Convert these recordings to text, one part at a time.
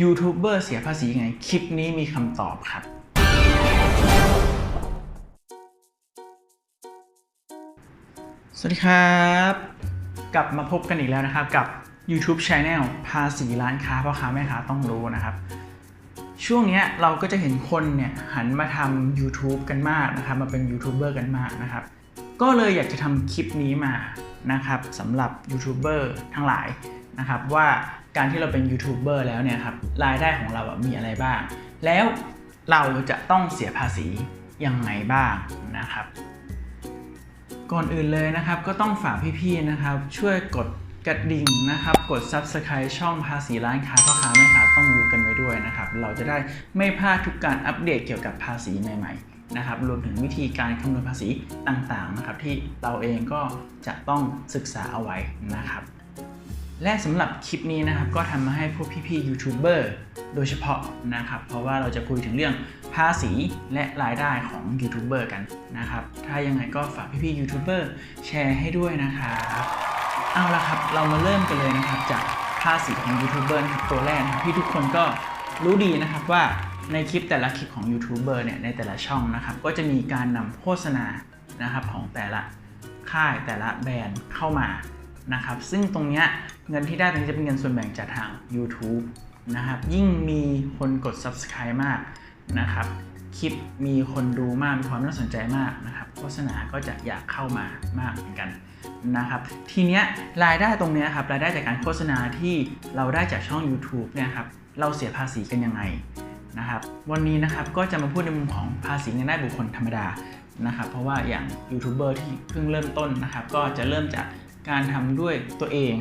ยูทูบเบอร์เสียภาษีไง คลิปนี้มีคำตอบครับ สวัสดีครับ กลับมาพบกันอีกแล้วนะครับ กับ YouTube Channel ภาษีร้านค้าพ่อค้าแม่ค้าต้องรู้นะครับ ช่วงนี้เราก็จะเห็นคนเนี่ยหันมาทำ YouTube กันมากนะครับ มาเป็นยูทูบเบอร์กันมากนะครับ ก็เลยอยากจะทำคลิปนี้มานะครับสำหรับยูทูบเบอร์ทั้งหลายนะครับว่า การที่เราเป็นยูทูบเบอร์แล้วเนี่ยครับรายได้ของเราอะมีอะไรบ้าง แล้วเราจะต้องเสียภาษียังไงบ้างนะครับ ก่อนอื่นเลยนะครับ ก็ต้องฝากพี่ๆนะครับ ช่วยกดกระดิ่งนะครับ กด Subscribe ช่องภาษีร้านค้าพ่อค้าแม่ค้าต้องรู้กันไว้ด้วยนะครับ เราจะได้ไม่พลาดทุกการอัปเดตเกี่ยวกับภาษีใหม่ๆนะครับ รวมถึงวิธีการคำนวณภาษีต่างๆนะครับ ที่เราเองก็จะต้องศึกษาเอาไว้นะครับ และสำหรับคลิปนี้นะครับก็ทำมาให้พวกพี่ๆยูทูบเบอร์โดยเฉพาะนะครับ เพราะว่าเราจะคุยถึงเรื่องภาษีและรายได้ของยูทูบเบอร์กันนะครับ ถ้ายังไงก็ฝากพี่ๆยูทูบเบอร์แชร์ให้ด้วยนะครับเอาละครับเรามาเริ่มกันเลยนะครับ จากภาษีของยูทูบเบอร์ครับตัวแรกครับที่ทุกคนก็รู้ดีนะครับว่าในคลิปแต่ละคลิปของยูทูบเบอร์เนี่ยในแต่ละช่องนะครับ ก็จะมีการนำโฆษณานะครับของแต่ละค่ายแต่ละแบรนด์เข้ามานะครับ ซึ่งตรงเนี้ย เงินที่ได้ตรงนี้จะเป็นเงินส่วนแบ่งจากทาง YouTube นะครับ ยิ่งมีคนกด Subscribe มากนะครับ คลิปมีคนดูมากมีความน่าสนใจมากนะครับ โฆษณาก็จะอยากเข้ามามากเหมือนกันนะครับ ทีเนี้ยรายได้ตรงเนี้ยครับรายได้จากการโฆษณาที่เราได้จากช่อง YouTube เนี่ยครับเราเสียภาษีกันยังไงนะครับ วันนี้นะครับก็จะมาพูดในมุมของภาษีเงินได้บุคคลธรรมดานะครับ เพราะว่าอย่างยูทูบเบอร์ที่เพิ่งเริ่มต้นนะครับ ก็จะเริ่มจาก การทำด้วยตัวเอง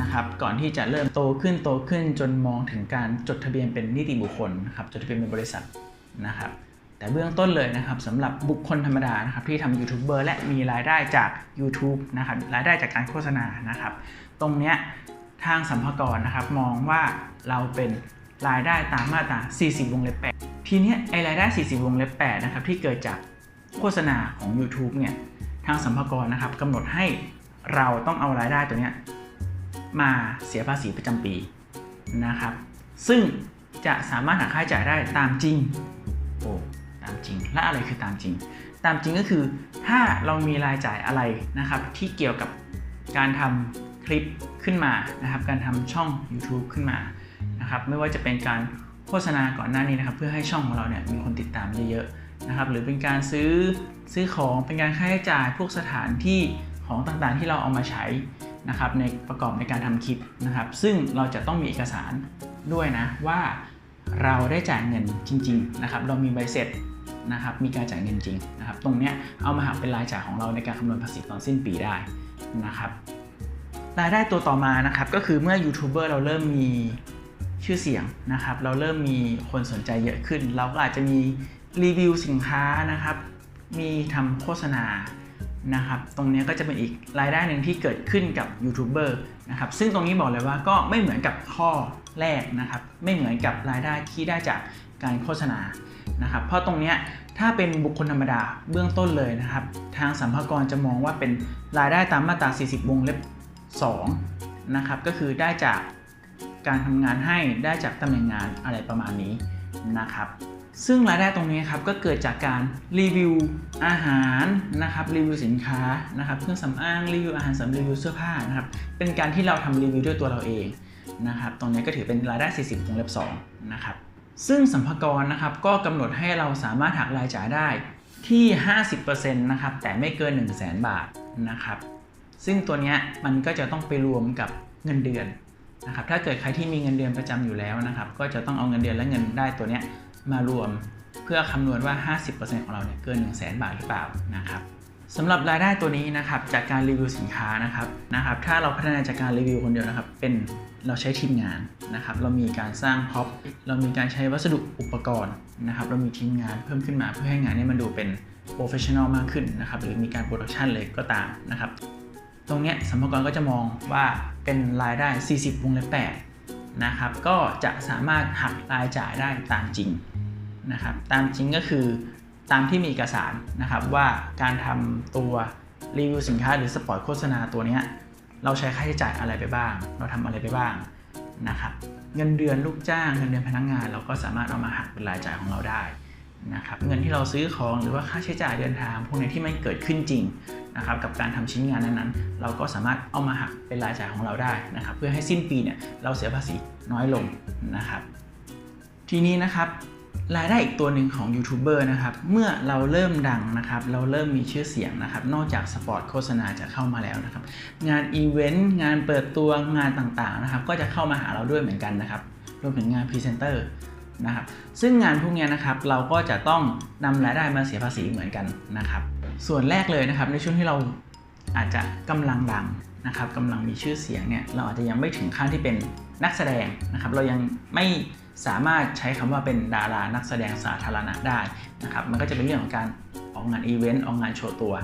นะครับก่อนที่จะเริ่มโตขึ้นโตขึ้นจนมองถึงการจดทะเบียนเป็นนิติบุคคลนะครับจดทะเบียนเป็นบริษัทนะครับแต่เบื้องต้นเลยนะครับสำหรับบุคคลธรรมดานะครับที่ทำยูทูบเบอร์และมีรายได้จาก YouTube นะครับรายได้จากการโฆษณานะครับ ตรงเนี้ยทางสัมภากรนะครับมองว่าเราเป็นรายได้ตามมาตรา 40 วงเล็บ 8 ทีเนี้ยไอรายได้ 40 วงเล็บ 8 นะครับที่เกิดจากโฆษณาของ YouTube เนี่ยทางสัมภากรนะครับกำหนดให้ เราต้องเอารายได้ตัวเนี้ยมาเสียภาษีประจำปีนะครับ ซึ่งจะสามารถหักค่าใช้จ่ายได้ตามจริงโอ้ตามจริง และอะไรคือตามจริง ตามจริงก็คือถ้าเรามีรายจ่ายอะไรนะครับ ที่เกี่ยวกับการทำคลิปขึ้นมานะครับ การทำช่อง YouTube ขึ้นมานะครับ ไม่ว่าจะเป็นการโฆษณาก่อนหน้านี้นะครับ เพื่อให้ช่องของเราเนี่ยมีคนติดตามเยอะๆนะครับ หรือเป็นการซื้อซื้อของเป็นการค่าใช้จ่ายพวกสถานที่ ของต่างๆที่เราเอามาใช้นะครับในประกอบในการทำคลิปนะครับ ซึ่งเราจะต้องมีเอกสารด้วยนะว่าเราได้จ่ายเงินจริง ๆ นะครับ เรามีใบเสร็จนะครับมีการจ่ายเงินจริงนะครับ ตรงเนี้ยเอามาหักเป็นรายจ่ายของเราในการคำนวณภาษีตอนสิ้นปีได้นะครับรายได้ตัวต่อมานะครับก็คือเมื่อยูทูบเบอร์เราเริ่มมีชื่อเสียงนะครับ เราเริ่มมีคนสนใจเยอะขึ้น เราก็อาจจะมีรีวิวสินค้านะครับ มีทำโฆษณา นะครับ ตรงนี้ก็จะเป็นอีกรายได้หนึ่งที่เกิดขึ้นกับยูทูบเบอร์นะครับ ซึ่งตรงนี้บอกเลยว่าก็ไม่เหมือนกับข้อแรกนะครับ ไม่เหมือนกับรายได้ที่ได้จากการโฆษณานะครับ เพราะตรงนี้ถ้าเป็นบุคคลธรรมดาเบื้องต้นเลยนะครับ ทางสัมภากรจะมองว่าเป็นรายได้ตามมาตรา 40 วงเล็บ 2 นะครับ ก็คือได้จากการทำงานให้ได้จากตำแหน่งงานอะไรประมาณนี้นะครับ ซึ่งรายได้ตรงนี้ครับก็เกิดจากการรีวิวอาหารนะครับรีวิวสินค้านะครับเครื่องสำอางรีวิวอาหารสริมรีวิวเสื้อผ้านะครับเป็นการที่เราทำรีวิวด้วยตัวเราเองนะครับตรงนี้ก็ถือเป็นรายได้ 40วงเล็บ2นะครับซึ่งสัมภากระนะครับก็กำหนดให้เราสามารถหักรายจ่ายได้ที่ 50%นะครับแต่ไม่เกิน 1 0 0 0 0แบาทนะครับซึ่งตัวเนี้ยมันก็จะต้องไปรวมกับเงินเดือนนะครับถ้าเกิดใครที่มีเงินเดือนประจำอยู่แล้วนะครับ ก็จะต้องเอาเงินเดือนและเงินได้ตัวเนี้ย มารวมเพื่อคำนวณว่า 50%ของเราเนี่ยเกิน 1 0 0 0 0แบาทหรือเปล่านะครับสำหรับรายได้ตัวนี้นะครับจากการรีวิวสินค้านะครับนะครับ ถ้าเราพัฒนาจากการรีวิวคนเดียวนะครับ เป็นเราใช้ทีมงานนะครับ เรามีการสร้างพ็อปเรามีการใช้วัสดุอุปกรณ์นะครับ เรามีทีมงานเพิ่มขึ้นมาเพื่อให้งานนี้มันดูเป็นโปรเฟชชั่นอลมากขึ้นนะครับ หรือมีการโปรดักชันเลยก็ตามนะครับ ตรงเนี้ยสัมภาระก็จะมองว่าเป็นรายได้ 40วงเล็บ8นะครับ ก็จะสามารถหักรายจ่ายได้ตามจริง นะครับตามจริงก็คือตามที่มีเอกสารนะครับว่าการทำตัวรีวิวสินค้าหรือสปอตโฆษณาตัวนี้เราใช้ค่าใช้จ่ายอะไรไปบ้าง เราทำอะไรไปบ้างนะครับเงินเดือนลูกจ้างเงินเดือนพนักงาน เราก็สามารถเอามาหักเป็นรายจ่ายของเราได้นะครับเงินที่เราซื้อของหรือว่าค่าใช้จ่ายเดินทางพวกนี้ที่มันเกิดขึ้นจริงนะครับกับการทำชิ้นงานนั้นๆ เราก็สามารถเอามาหักเป็นรายจ่ายของเราได้นะครับเพื่อให้สิ้นปีเนี่ยเราเสียภาษีน้อยลงนะครับ ทีนี้นะครับ รายได้อีกตัวหนึ่งของยูทูบเบอร์นะครับ เมื่อเราเริ่มดังนะครับ เราเริ่มมีชื่อเสียงนะครับ นอกจากสปอตโฆษณาจะเข้ามาแล้วนะครับ งานอีเวนต์ งานเปิดตัว งานต่างๆนะครับ ก็จะเข้ามาหาเราด้วยเหมือนกันนะครับ รวมถึงงานพรีเซนเตอร์นะครับ ซึ่งงานพวกนี้นะครับ เราก็จะต้องนำรายได้มาเสียภาษีเหมือนกันนะครับ ส่วนแรกเลยนะครับ ในช่วงที่เราอาจจะกำลังดังนะครับกำลังมีชื่อเสียงเนี่ย เราอาจจะยังไม่ถึงขั้นที่เป็นนักแสดงนะครับ เรายังไม่ สามารถใช้คำว่าเป็นดารานักแสดงสาธารณะได้นะครับมันก็จะเป็นเรื่องของการออกงานอีเวนต์ออกงานโชว์ตัว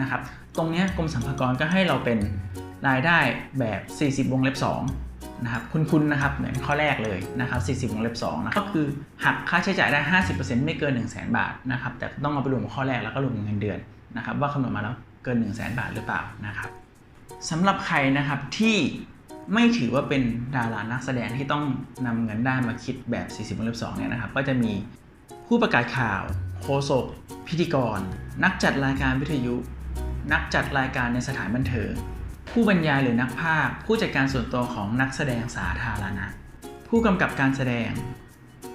นะครับตรงนี้กรมสรรพากรก็ให้เราเป็นรายได้แบบ 40 วงเล็บ2นะครับคุณๆนะครับเหมือนข้อแรกเลยนะครับ40 วงเล็บ2นะก็คือหักค่าใช้จ่ายได้ 50%ไม่เกิน 1 0 0 0 0แบาทนะครับแต่ต้องเอาไปรวมกับข้อแรกแล้วก็รวมเงินเดือนนะครับว่าคำนวณมาแล้วเกิน 1 0 0 0 0แบาทหรือเปล่านะครับสำหรับใครนะครับที่ ไม่ถือว่าเป็นดารานักแสดงที่ต้องนำเงินได้มาคิดแบบ 40วงเล็บ2เนี่ยนะครับ ก็จะมีผู้ประกาศข่าวโฆษกพิธีกร นักจัดรายการวิทยุ นักจัดรายการในสถานบันเทิงผู้บรรยายหรือนักพากย์ผู้จัดการส่วนตัวของนักแสดงสาธารณะ ผู้กำกับการแสดง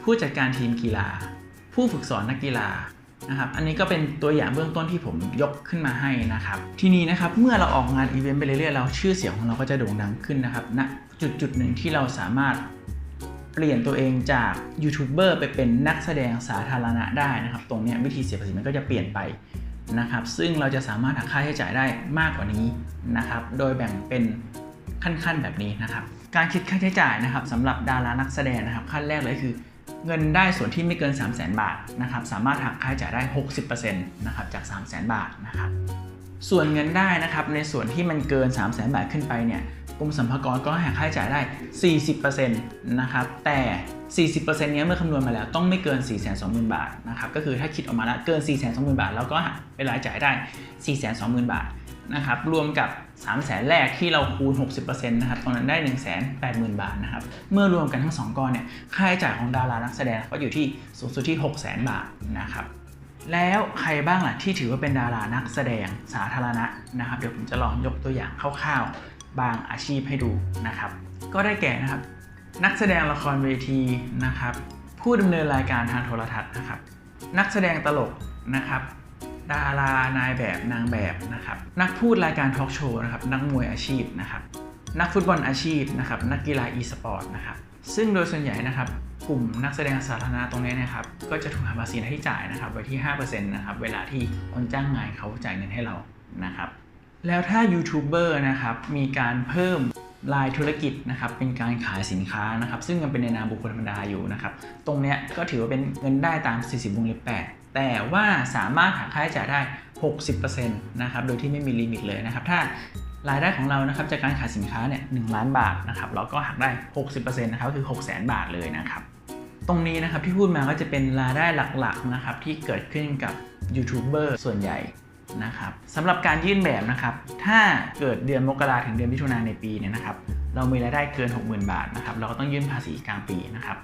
ผู้จัดการทีมกีฬา ผู้ฝึกสอนนักกีฬา นะครับ อันนี้ก็เป็นตัวอย่างเบื้องต้นที่ผมยกขึ้นมาให้นะครับ ทีนี้นะครับเมื่อเราออกงานอีเวนต์ไปเรื่อยๆเราชื่อเสียงของเราก็จะโด่งดังขึ้นนะครับณจุดจุดหนึ่งที่เราสามารถเปลี่ยนตัวเองจากยูทูบเบอร์ไปเป็นนักแสดงสาธารณะได้นะครับ ตรงนี้วิธีเสียภาษีมันก็จะเปลี่ยนไปนะครับ ซึ่งเราจะสามารถหักค่าใช้จ่ายได้มากกว่านี้นะครับ โดยแบ่งเป็นขั้นๆแบบนี้นะครับ การคิดค่าใช้จ่ายนะครับสำหรับดารานักแสดงนะครับ ขั้นแรกเลยคือ เงินได้ส่วนที่ไม่เกิน 3 0 0 0 0 0 บาทนะครับสามารถหักค่าใช้จ่ายได้ 60%นะครับจาก 3 0 0 0 0 0 บาทนะครับส่วนเงินได้นะครับในส่วนที่มันเกิน 3 0 0 0 0 0 บาทขึ้นไปเนี่ยกรมสรรพากรก็ห้หักค่าใช้จ่ายได้ 40%นะครับแต่ 40%เนี้ยเมื่อคำนวณมาแล้วต้องไม่เกิน 420,000 บาทนะครับก็คือถ้าคิดออกมาแล้วเกิน 420,000 บาท แล้วก็หักเป็นรายจ่ายได้ 420,000 บาท นะครับรวมกับ 3 0 0 0 0 0แรกที่เราคูณ 60%นะครับตรงนั้นได้ 180,000 บาทนะครับเมื่อรวมกันทั้ง 2ก้อนเนี่ยค่าใช้จ่ายของดารานักแสดงก็อยู่ที่สูงสุดที่ 600,000 บาทนะครับแล้วใครบ้างล่ะที่ถือว่าเป็นดารานักแสดงสาธารณะนะครับเดี๋ยวผมจะลองยกตัวอย่างคร่าวๆ บางอาชีพให้ดูนะครับ ก็ได้แก่นะครับ นักแสดงละครเวทีนะครับ ผู้ดำเนินรายการทางโทรทัศน์นะครับ นักแสดงตลกนะครับ ดารา นายแบบนางแบบนะครับนักพูดรายการทอล์กโชว์นะครับนักมวยอาชีพนะครับนักฟุตบอลอาชีพนะครับนักกีฬา e สปอร์ตนะครับซึ่งโดยส่วนใหญ่นะครับกลุ่มนักแสดงสาธารณะตรงนี้นะครับก็จะถูกหักภาษีน้าที่จ่ายนะครับไว้ที่5%นะครับเวลาที่คนจ้างงานเขาจ่ายเงินให้เรานะครับแล้วถ้ายูทูบเบอร์นะครับมีการเพิ่มรายธุรกิจนะครับเป็นการขายสินค้านะครับซึ่งยังเป็นในนามบุคคลธรรมดาอยู่นะครับตรงเนี้ยก็ถือว่าเป็นเงินได้ตาม 40วงเล็บ8 แต่ว่าสามารถหักค่าใช้จ่ายได้ 60%นะครับ โดยที่ไม่มีลิมิตเลยนะครับ ถ้ารายได้ของเรานะครับจากการขายสินค้าเนี่ยหล้านบาทนะครับเราก็หักได้ 60%นะครับก็คือ 6 0 0 0 0 0 บาทเลยนะครับ ตรงนี้นะครับที่พูดมาก็จะเป็นรายได้หลักๆนะครับที่เกิดขึ้นกับยูทูบเบอร์ส่วนใหญ่นะครับสำหรับการยื่นแบบนะครับ ถ้าเกิดเดือนมกราถึงเดือนมิถุนายนในปีเนี่ยนะครับ เรามีรายได้เกิน 60,000 บาทนะครับ เราก็ต้องยื่นภาษีกลางปีนะครับ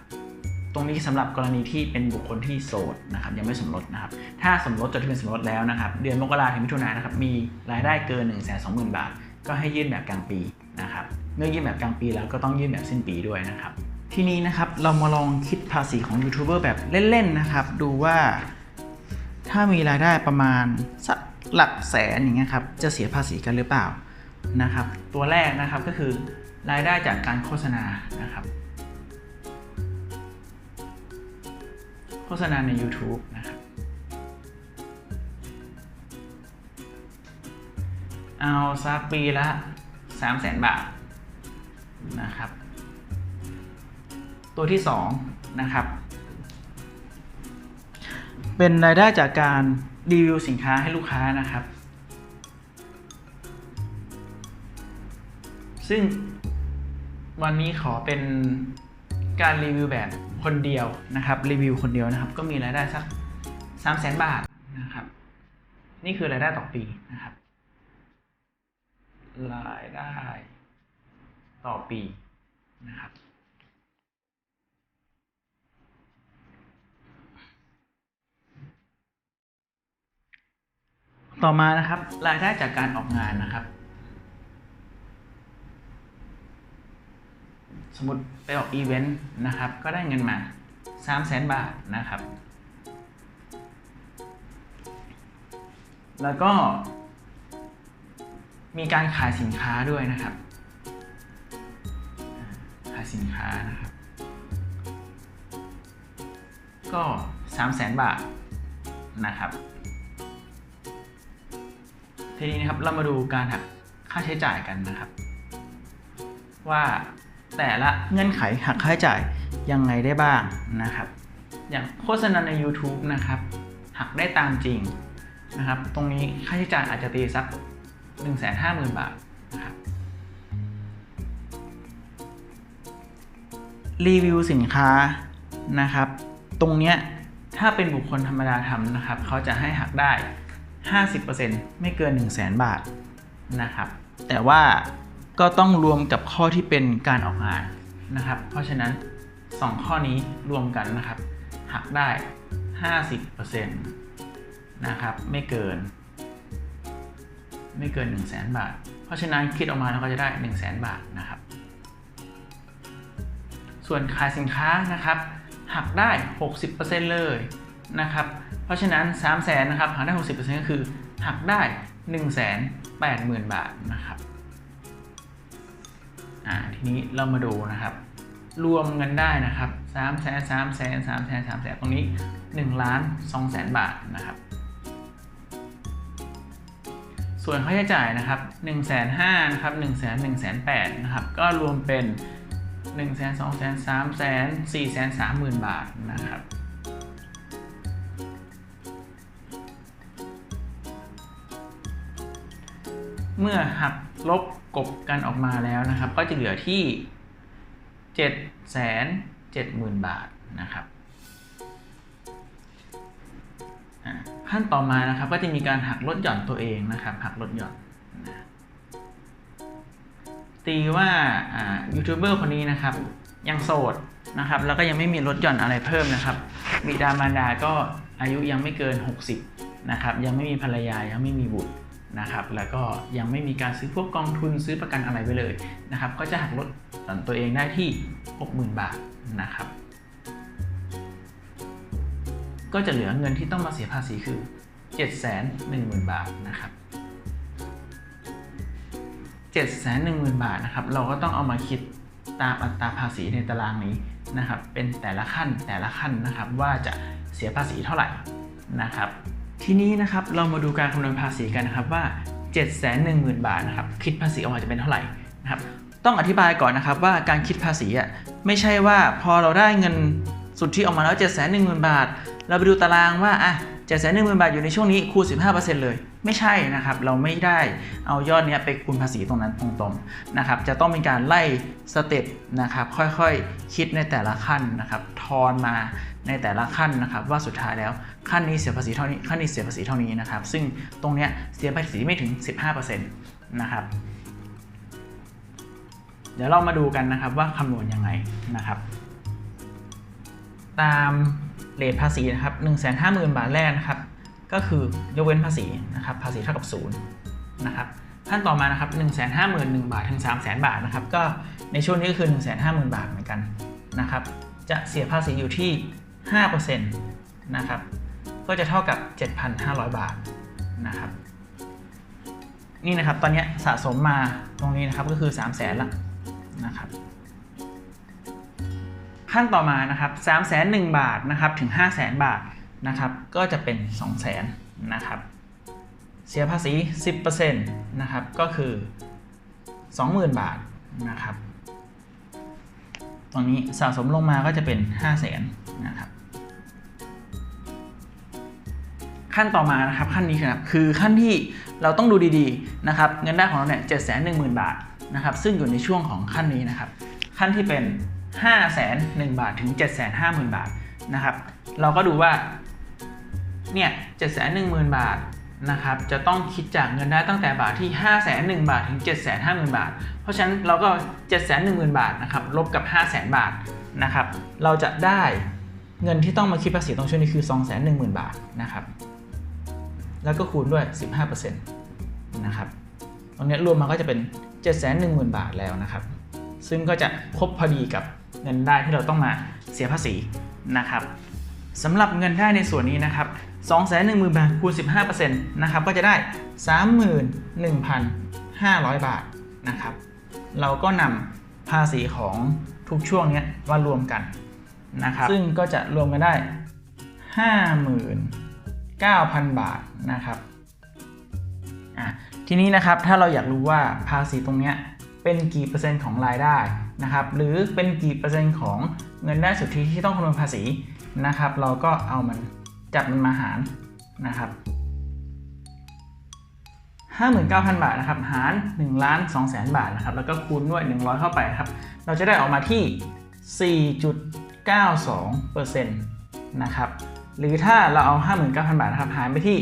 รงนี้สำหรับกรณีที่เป็นบุคคลที่โสดนะครับยังไม่สมรสนะครับ ถ้าสมรสจดทะเบียนสมรสแล้วนะครับ เดือนมกราถึงมิถุนายนนะครับมีรายได้เกิน 1 2 0 0 0 0 บาท ก็ให้ยื่นแบบกลางปีนะครับเมื่อยื่นแบบกลางปีแล้วก็ต้องยื่นแบบสิ้นปีด้วยนะครับ ทีนี้นะครับเรามาลองคิดภาษีของยูทูบเบอร์แบบเล่นๆนะครับ ดูว่าถ้ามีรายได้ประมาณสักหลักแสนอย่างเงี้ยครับจะเสียภาษีกันหรือเปล่านะครับ ตัวแรกนะครับก็คือรายได้จากการโฆษณานะครับ โฆษณาใน YouTube นะครับเอาสักปีละ 3 0 0แสนบาทนะครับ ตัวที่ 2 นะครับ เป็นรายได้จากการรีวิวสินค้าให้ลูกค้านะครับ ซึ่งวันนี้ขอเป็นการรีวิวแบบ คนเดียวนะครับรีวิวคนเดียวนะครับ ก็มีรายได้สักสามแสนบาทนะครับ นี่คือรายได้ต่อปีนะครับ รายได้ต่อปีนะครับต่อมานะครับรายได้จากการออกงานนะครับ สมมติไปออกอีเวนต์นะครับ ก็ได้เงินมา 3 0 0แสนบาทนะครับ แล้วก็มีการขายสินค้าด้วยนะครับ ขายสินค้านะครับ ก็3 0 0แสนบาทนะครับ ทีนี้นะครับเรามาดูการหักค่าใช้จ่ายกันนะครับ ว่า แต่ละเงื่อนไขหักค่าใช้จ่ายยังไงได้บ้างนะครับ อย่างโฆษณาใน YouTube นะครับหักได้ตามจริงนะครับ ตรงนี้ค่าใช้จ่ายอาจจะตีสัก 150,000 บาทนะครับรีวิวสินค้านะครับ ตรงเนี้ยถ้าเป็นบุคคลธรรมดาทำนะครับ เขาจะให้หักได้ 50%ไม่เกิน 1 0 0 0 0แบาทนะครับ แต่ว่า ก็ต้องรวมกับข้อที่เป็นการออกงานนะครับ เพราะฉะนั้น 2 ข้อนี้รวมกันนะครับหักได้ 50%นะครับไม่เกิน ไม่เกิน 1 0 0 0 0แบาท เพราะฉะนั้นคิดออกมาเราก็จะได้ 1 0 0 0 0แบาทนะครับ ส่วนขายสินค้านะครับหักได้ 60%เลยนะครับ เพราะฉะนั้น 3 0 0แสนนะครับหักได้ 60%ก็คือหักได้ 1 8 0 0 0 0 บาทนะครับ อ่าทีนี้เรามาดูนะครับ รวมเงินได้นะครับ3แสน3แสน3แสน3แสนตรงนี้1ล้าน2แสนบาทนะครับ ส่วนค่าใช้จ่ายนะครับ1 5 0 0 0นะครับ1 0 0 0 0 0 1 8 0 0 0นะครับ ก็รวมเป็น1 0 0 0 0 0 2 0 0 0 0 3 0 0 0 0 4 3 0 0 0 0บาทนะครับ เมื่อหักลบกบกันออกมาแล้วนะครับ ก็จะเหลือที่ 7 7 0 0 0 0 บาทนะครับขั้นต่อมานะครับก็จะมีการหักลดหย่อนตัวเองนะครับ หักลดหย่อนตีว่าอ่ายูทูบเบอร์คนนี้นะครับ ยังโสดนะครับ แล้วก็ยังไม่มีลดหย่อนอะไรเพิ่มนะครับบิดามารดาก็อายุยังไม่เกิน 60นะครับ ยังไม่มีภรรยายังไม่มีบุตร นะครับแล้วก็ยังไม่มีการซื้อพวกกองทุนซื้อประกันอะไรไปเลยนะครับ ก็จะหักลดหย่อนตัวเองได้ที่ 60,000 บาทนะครับ ก็จะเหลือเงินที่ต้องมาเสียภาษีคือ 710,000 บาทนะครับ710,000 บาทนะครับ เราก็ต้องเอามาคิดตามอัตราภาษีในตารางนี้นะครับ เป็นแต่ละขั้นแต่ละขั้นนะครับว่าจะเสียภาษีเท่าไหร่นะครับ ทีนี้นะครับเรามาดูการคำนวณภาษีกันนะครับว่า 710,000 บาทนะครับคิดภาษีออกมาจะเป็นเท่าไหร่นะครับต้องอธิบายก่อนนะครับว่าการคิดภาษีอะไม่ใช่ว่าพอเราได้เงินสุทธิออกมาแล้ว710,000 บาท เราไปดูตารางว่าอะ710,000 บาทอยู่ในช่วงนี้คูณ15%เลย ไม่ใช่นะครับ เราไม่ได้เอายอดนี้ไปคูณภาษีตรงนั้นตรงๆนะครับ จะต้องมีการไล่สเต็ปนะครับ ค่อยๆ คิดในแต่ละขั้นนะครับ ทอนมาในแต่ละขั้นนะครับ ว่าสุดท้ายแล้วขั้นนี้เสียภาษีเท่านี้ ขั้นนี้เสียภาษีเท่านี้นะครับ ซึ่งตรงนี้เสียภาษีไม่ถึง 15%นะครับ เดี๋ยวเรามาดูกันนะครับว่าคำนวณยังไงนะครับ ตามเรทภาษีนะครับ 150,000 บาทแรกนะครับ ก็คือยกเว้นภาษีนะครับภาษีเท่ากับ0นย์นะครับขั้นต่อมานะครับ151,000 บาทถึง 300,000 บาทนะครับก็ในช่วงนี้ก็คือ 150,000 บาทเหมือนกันนะครับจะเสียภาษีอยู่ที่5%นะครับก็จะเท่ากับ 7,500 บาทนะครับนี่นะครับตอนนี้สะสมมาตรงนี้นะครับก็คือ 3 0 0 0 0 0ละนะครับขั้นต่อมานะครับ3 0 0 0 0 1บาทนะครับถึง 5 0 0 0 0 0 บาท นะครับ ก็จะเป็น 2 0 0 0 0 0นะครับ เสียภาษี 10%นะครับ ก็คือ 20,000 บาทนะครับ ตรงนี้สะสมลงมาก็จะเป็น 5 0 0 0 0 0นะครับ ขั้นต่อมานะครับขั้นนี้ครับคือขั้นที่เราต้องดูดีๆนะครับ เงินได้ของเราเนี่ยเจ็ดแสนหนึ่งหมื่นบาทนะครับ ซึ่งอยู่ในช่วงของขั้นนี้นะครับ ขั้นที่เป็น5้าแสนหนึ่งบาทถึง7จ็ดแสนห้าหมื่นบาทนะครับ เราก็ดูว่า เนี่ยเจ็ดแสนหนึ่งหมื่นบาทนะครับจะต้องคิดจากเงินได้ตั้งแต่บาทที่5้าแสนหนึ่งบาทถึง7จ็ดแสนห้าหมื่นบาท เพราะฉะนั้นเราก็7จ็ดแสนหนึ่งหมื่นบาทนะครับลบกับ5้าแสนบาทนะครับเราจะได้เงินที่ต้องมาคิดภาษีตรงช่วงนี้คือ2องแสนหนึ่งหมื่นบาทนะครับแล้วก็คูณด้วย 15%นะครับตรงนี้รวมมาก็จะเป็น 710,000 บาทแล้วนะครับ ซึ่งก็จะครบพอดีกับเงินได้ที่เราต้องมาเสียภาษีนะครับ สำหรับเงินได้ในส่วนนี้นะครับ210,000 บาทคูณ 15%นะครับก็จะได้ 31,500 บาทนะครับ เราก็นำภาษีของทุกช่วงนี้มารวมกันนะครับ ซึ่งก็จะรวมกันได้ 59,000 บาทนะครับทีนี้นะครับถ้าเราอยากรู้ว่าภาษีตรงนี้เป็นกี่เปอร์เซ็นต์ของรายได้นะครับ หรือเป็นกี่เปอร์เซ็นต์ของเงินได้สุทธิที่ต้องคำนวณภาษี นะครับ เราก็เอามันจับมันมาหารนะครับ59,000 บาทนะครับ หาร1ล้าน2แสนบาทนะครับ แล้วก็คูณด้วย 100 เข้าไปครับ เราจะได้ออกมาที่ 4.92%นะครับ หรือถ้าเราเอา 59,000 บาทนะครับ หารไปที่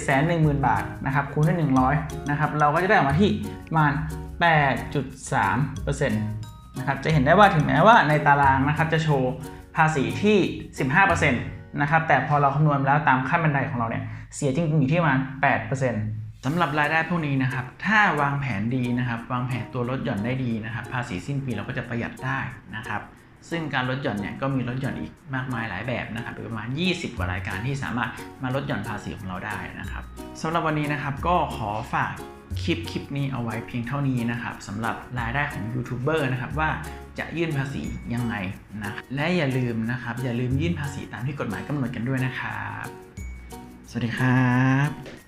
710,000 บาทนะครับ คูณด้วย 100 นะครับ เราก็จะได้ออกมาที่ประมาณ 8.3%นะครับ จะเห็นได้ว่าถึงแม้ว่าในตารางนะครับจะโชว์ ภาษีที่ 15%นะครับแต่พอเราคำนวณแล้วตามขั้นบันไดของเราเนี่ยเสียจริงๆอยู่ที่ประมาณ 8%สำหรับรายได้พวกนี้นะครับ ถ้าวางแผนดีนะครับ วางแผนตัวลดหย่อนได้ดีนะครับ ภาษีสิ้นปีเราก็จะประหยัดได้นะครับ ซึ่งการลดหย่อนเนี่ยก็มีลดหย่อนอีกมากมายหลายแบบนะครับประมาณ 20 กว่ารายการที่สามารถมาลดหย่อนภาษีของเราได้นะครับสำหรับวันนี้นะครับก็ขอฝากคลิปคลิปนี้เอาไว้เพียงเท่านี้นะครับสำหรับรายได้ของยูทูบเบอร์นะครับว่า จะยื่นภาษียังไงนะและอย่าลืมนะครับ อย่าลืมยื่นภาษีตามที่กฎหมายกำหนดกันด้วยนะครับ สวัสดีครับ